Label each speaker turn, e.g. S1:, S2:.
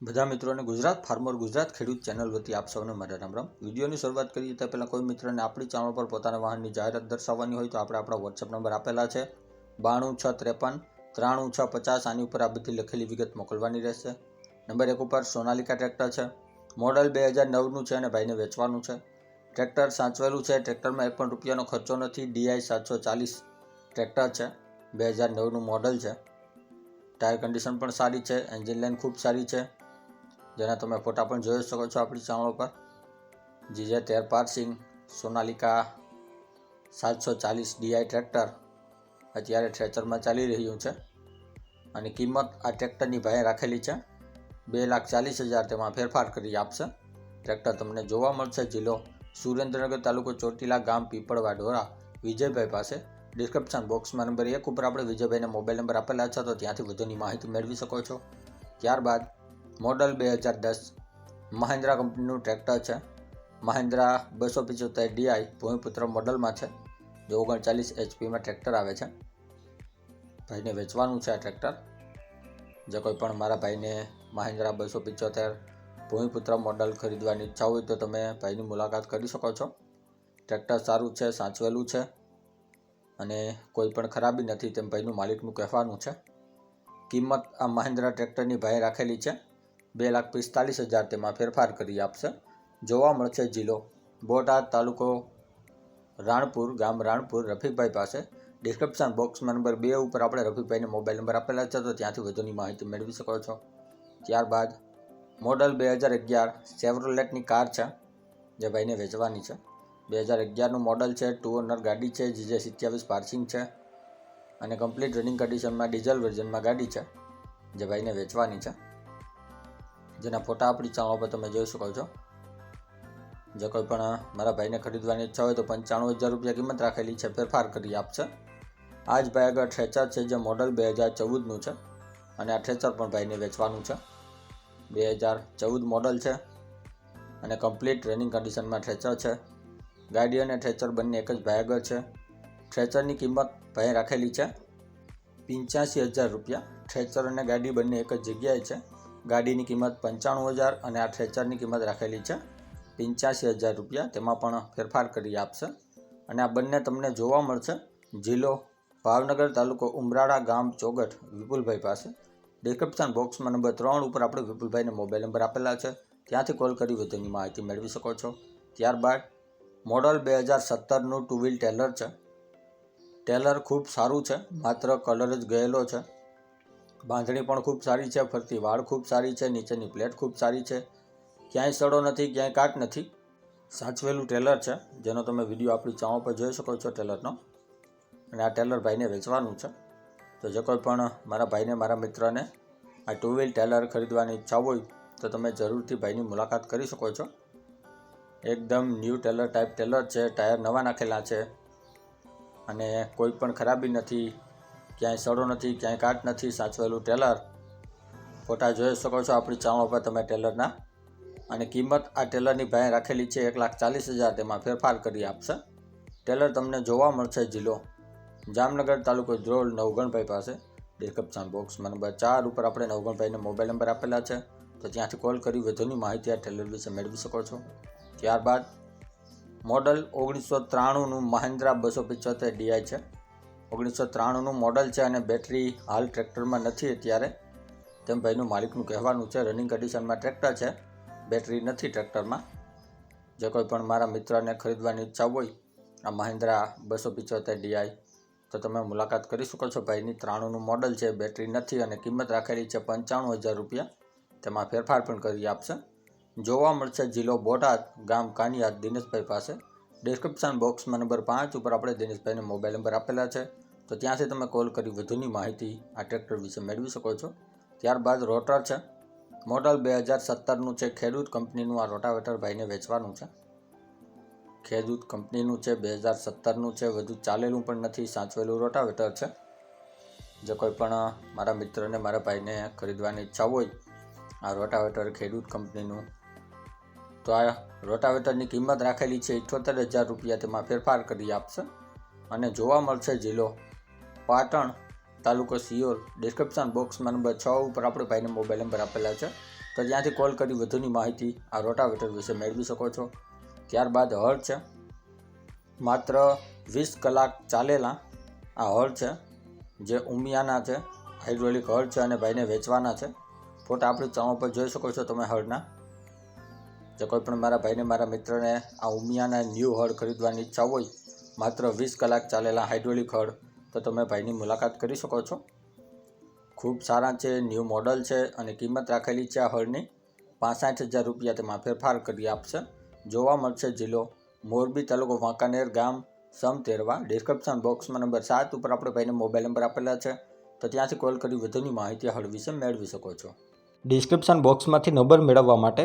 S1: બધા મિત્રોને ગુજરાત ફાર્મર ગુજરાત ખેડૂત ચેનલ વતી આપ સૌને મારા રામ રામ. વિડીયોની શરૂઆત કરીએ તે પહેલાં કોઈ મિત્રને આપણી ચેનલ પર પોતાના વાહનની જાહેરાત દર્શાવવાની હોય તો આપણે આપણા વોટ્સઅપ નંબર આપેલા છે. બાણું છ ત્રેપન ત્રાણું છ પચાસ આની ઉપર આ બધી લખેલી વિગત મોકલવાની રહેશે. નંબર એક ઉપર સોનાલિકા ટ્રેક્ટર છે. મોડલ બે હજાર નવનું છે અને ભાઈને વેચવાનું છે. ટ્રેક્ટર સાચવેલું છે. ટ્રેક્ટરમાં એક પણ રૂપિયાનો ખર્ચો નથી. ડીઆઈ સાતસો ચાલીસ ટ્રેક્ટર છે. બે હજાર નવનું મોડલ છે. ટાયર કન્ડિશન પણ સારી છે. એન્જિન લાઇન ખૂબ સારી છે. જેના તમે ફોટા પણ જોઈ શકો છો આપણી ચેનલ પર જીજે તેર પાર્સિંગ સોનાલિકા, સાતસો ચાલીસ ડીઆઈ ટ્રેક્ટર અત્યારે ટ્રેચરમાં ચાલી રહ્યું છે. અને કિંમત આ ટ્રેક્ટરની ભાઈ રાખેલી છે. બે લાખ ચાલીસ હજાર તેમાં ફેરફાર કરી આપશે. ટ્રેક્ટર તમને જોવા મળશે. જિલ્લો સુરેન્દ્રનગર તાલુકો ચોટીલા ગામ પીપળવા ઢોરા વિજયભાઈ પાસે ડિસ્ક્રિપ્શન બોક્સમાં નંબર એક ઉપર આપણે વિજયભાઈને મોબાઈલ નંબર આપેલા છે, તો ત્યાંથી વધુની માહિતી મેળવી શકો છો. ત્યારબાદ મોડલ બે હજાર દસ. મહિન્દ્રા કંપનીનું ટ્રેક્ટર છે. મહિન્દ્રા બસો પિચોતેર ડીઆઈ ભૂમિપુત્ર મોડલમાં છે, જે ઓગણચાલીસ એચપીમાં ટ્રેક્ટર આવે છે. ભાઈને વેચવાનું છે આ ટ્રેક્ટર. જે કોઈ પણ મારા ભાઈને મહિન્દ્રા બસો પિચોતેર ભૂમિપુત્ર મોડલ ખરીદવાની ઈચ્છા હોય તો તમે ભાઈની મુલાકાત કરી શકો છો. ટ્રેક્ટર સારું છે, સાચવેલું છે, અને કોઈ પણ ખરાબી નથી તેમ ભાઈનું માલિકનું કહેવાનું છે. કિંમત આ મહિન્દ્રા ટ્રેક્ટરની ભાઈ રાખેલી છે. બે લાખ પિસ્તાલીસ હજાર તેમાં ફેરફાર કરી આપશે. જોવા મળશે જિલ્લો બોટાદ તાલુકો રાણપુર, ગામ રાણપુર, રફીકભાઈ પાસે. ડિસ્ક્રિપ્શન બોક્સમાં નંબર બે ઉપર આપણે રફીકભાઈને મોબાઈલ નંબર આપેલા છે, તો ત્યાંથી વધુની માહિતી મેળવી શકો છો. ત્યારબાદ મોડલ બે હજાર અગિયાર સેવરોલેટની કાર છે, જે ભાઈને વેચવાની છે. બે હજાર અગિયારનું મોડલ છે ટુ ઓનર ગાડી છે જે સિત્યાવીસ પાર્સિંગ છે અને કમ્પ્લીટ રનિંગ કન્ડિશનમાં ડીઝલ વર્ઝનમાં ગાડી છે, જે ભાઈને વેચવાની છે. જેના ફોટા આપણી ચેનલ પર તમે જોઈ શકો છો. જે કોઈ પણ મારા ભાઈને ખરીદવાની ઈચ્છા હોય તો પંચાણું હજાર રૂપિયા કિંમત રાખેલી છે, ફેરફાર કરી આપશે આ જ ભાઈ આગળ ટ્રેચર છે જે મોડલ બે હજાર ચૌદનું છે અને આ ટ્રેચર પણ ભાઈને વેચવાનું છે. બે હજાર ચૌદ મોડલ છે અને કમ્પ્લીટ રનિંગ કન્ડિશનમાં ટ્રેચર છે. ગાડી અને ટ્રેચર બંને એક જ ભાઈ આગળ છે. ટ્રેચરની કિંમત ભાઈ રાખેલી છે પંચ્યાસી હજાર રૂપિયા. ટ્રેચર અને ગાડી બંને એક જ જગ્યાએ છે. ગાડીની કિંમત પંચાણું હજાર અને આ ફ્રેચરની કિંમત રાખેલી છે. પંચ્યાસી હજાર રૂપિયા તેમાં પણ ફેરફાર કરી આપશે. અને આ બંને તમને જોવા મળશે. જિલ્લો ભાવનગર તાલુકો ઉમરાળા ગામ ચોગઠ, વિપુલભાઈ પાસે. ડિસ્ક્રિપ્શન બોક્સમાં નંબર ત્રણ ઉપર આપણે વિપુલભાઈને મોબાઈલ નંબર આપેલા છે. ત્યાંથી કોલ કરી વધુની માહિતી મેળવી શકો છો. ત્યારબાદ મોડલ બે હજાર સત્તરનું ટુ વ્હીલ ટેલર છે. ટેલર ખૂબ સારું છે. માત્ર કલર જ ગયેલો છે. બાંધણી પણ ખૂબ સારી છે, ફરતી વાળ ખૂબ સારી છે, નીચેની પ્લેટ ખૂબ સારી છે. ક્યાંય સડો નથી, ક્યાંય કાટ નથી. સાચવેલું ટેલર છે, જેનો તમે વીડિયો આપણી ચાઓ પર જોઈ શકો છો ટેલરનો. અને આ ટેલર ભાઈને વેચવાનું છે. તો જે કોઈ પણ મારા ભાઈને, મારા મિત્રને આ ટુ વ્હીલ ટેલર ખરીદવાની ઈચ્છા હોય, તો તમે જરૂરથી ભાઈની મુલાકાત કરી શકો છો. એકદમ ન્યૂ ટેલર ટાઈપ ટેલર છે, ટાયર નવા નાખેલા છે. અને કોઈ પણ ખરાબી નથી ક્યાંય સડો નથી, ક્યાંય કાટ નથી, સાચવેલું ટેલર. ફોટા જોઈ શકો છો આપણી ચાણો પર તમે ટેલરના. અને કિંમત આ ટેલરની ભાઈ રાખેલી છે એક લાખ ચાલીસ હજાર, તેમાં ફેરફાર કરી આપશે. ટેલર તમને જોવા મળશે જિલ્લો. જામનગર તાલુકો ધ્રોલ, નવગણભાઈ પાસે. ડિસ્ક્રિપ્શન બોક્સમાં નંબર ચાર ઉપર આપણે નવગણભાઈને મોબાઈલ નંબર આપેલા છે. તો ત્યાંથી કોલ કરી વધુની માહિતી આ ટેલર વિશે મેળવી શકો છો. ત્યારબાદ, મોડલ ઓગણીસો ત્રાણુંનું મહિન્દ્રા બસો પિચોતેર ડીઆઈ છે. ઓગણીસો ત્રાણુંનું મોડલ છે અને બેટરી હાલ ટ્રેક્ટરમાં નથી અત્યારે. તેમ ભાઈનું માલિકનું કહેવાનું છે રનિંગ કન્ડિશનમાં ટ્રેક્ટર છે, બેટરી નથી ટ્રેક્ટરમાં. જે કોઈ પણ મારા મિત્રને ખરીદવાની ઈચ્છા હોય, આ મહિન્દ્રા બસો પિચોતેર ડીઆઈ તો તમે મુલાકાત કરી શકો છો. ભાઈની ત્રાણુંનું મોડલ છે, બેટરી નથી અને કિંમત રાખેલી છે પંચાણું હજાર રૂપિયા. તેમાં ફેરફાર પણ કરી આપશે. જોવા મળશે જિલ્લો બોટાદ, ગામ કાનિયાદ દિનેશભાઈ પાસે. ડિસ્ક્રિપ્શન બોક્સમાં નંબર પાંચ ઉપર આપણે દિનેશભાઈને મોબાઈલ નંબર આપેલા છે. તો ત્યાંથી તમે કોલ કરી વધુની માહિતી આ ટ્રેક્ટર વિશે મેળવી શકો છો. ત્યારબાદ રોટર છે. મોડલ બે હજાર સત્તરનું છે. ખેડૂત કંપનીનું આ રોટાવેટર ભાઈને વેચવાનું છે. ખેડૂત કંપનીનું છે બે હજાર સત્તરનું છે. વધુ ચાલેલું પણ નથી. સાચવેલું રોટાવેટર છે. જે કોઈ પણ મારા મિત્રને, મારા ભાઈને ખરીદવાની ઈચ્છા હોય આ રોટાવેટર ખેડૂત કંપનીનું, તો આ રોટાવેટરની કિંમત રાખેલી છે. ઇઠ્ઠોતેર હજાર રૂપિયા તેમાં ફેરફાર કરી આપશે અને જોવા મળશે જિલ્લો પાટણ તાલુકો સિયોર ડિસ્ક્રિપ્શન બોક્સમાં નંબર છ ઉપર આપણે ભાઈને મોબાઈલ નંબર આપેલા છે. તો જ્યાંથી કોલ કરી વધુની માહિતી આ રોટાવેટર વિશે મેળવી શકો છો. ત્યારબાદ હળ છે. માત્ર વીસ કલાક ચાલેલા આ હળ છે, જે ઉમિયાના છે હાઇડ્રોલિક હળ છે અને ભાઈને વેચવાના છે. ફોટા આપણી ચેનલ પર જોઈ શકો છો તમે હળના જો કોઈ પણ મારા ભાઈને, મારા મિત્રને આ ઉમિયાના ન્યૂ હળ ખરીદવાની ઈચ્છા હોય, માત્ર વીસ કલાક ચાલેલા હાઇડ્રોલિક હળ તો તમે ભાઈની મુલાકાત કરી શકો છો. ખૂબ સારા છે ન્યૂ મોડલ છે અને કિંમત રાખેલી છે આ હળની. પાસઠ હજાર રૂપિયા તેમાં ફેરફાર કરી આપશે. જોવા મળશે જિલ્લો મોરબી તાલુકો વાંકાનેર ગામ સમતેરવા ડિસ્ક્રિપ્શન બોક્સમાં નંબર સાત ઉપર આપણે ભાઈને મોબાઈલ નંબર આપેલા છે. તો ત્યાંથી કોલ કરી વધુની માહિતી હળ વિશે મેળવી શકો છો. ડિસ્ક્રિપ્શન બોક્સમાંથી નંબર મેળવવા માટે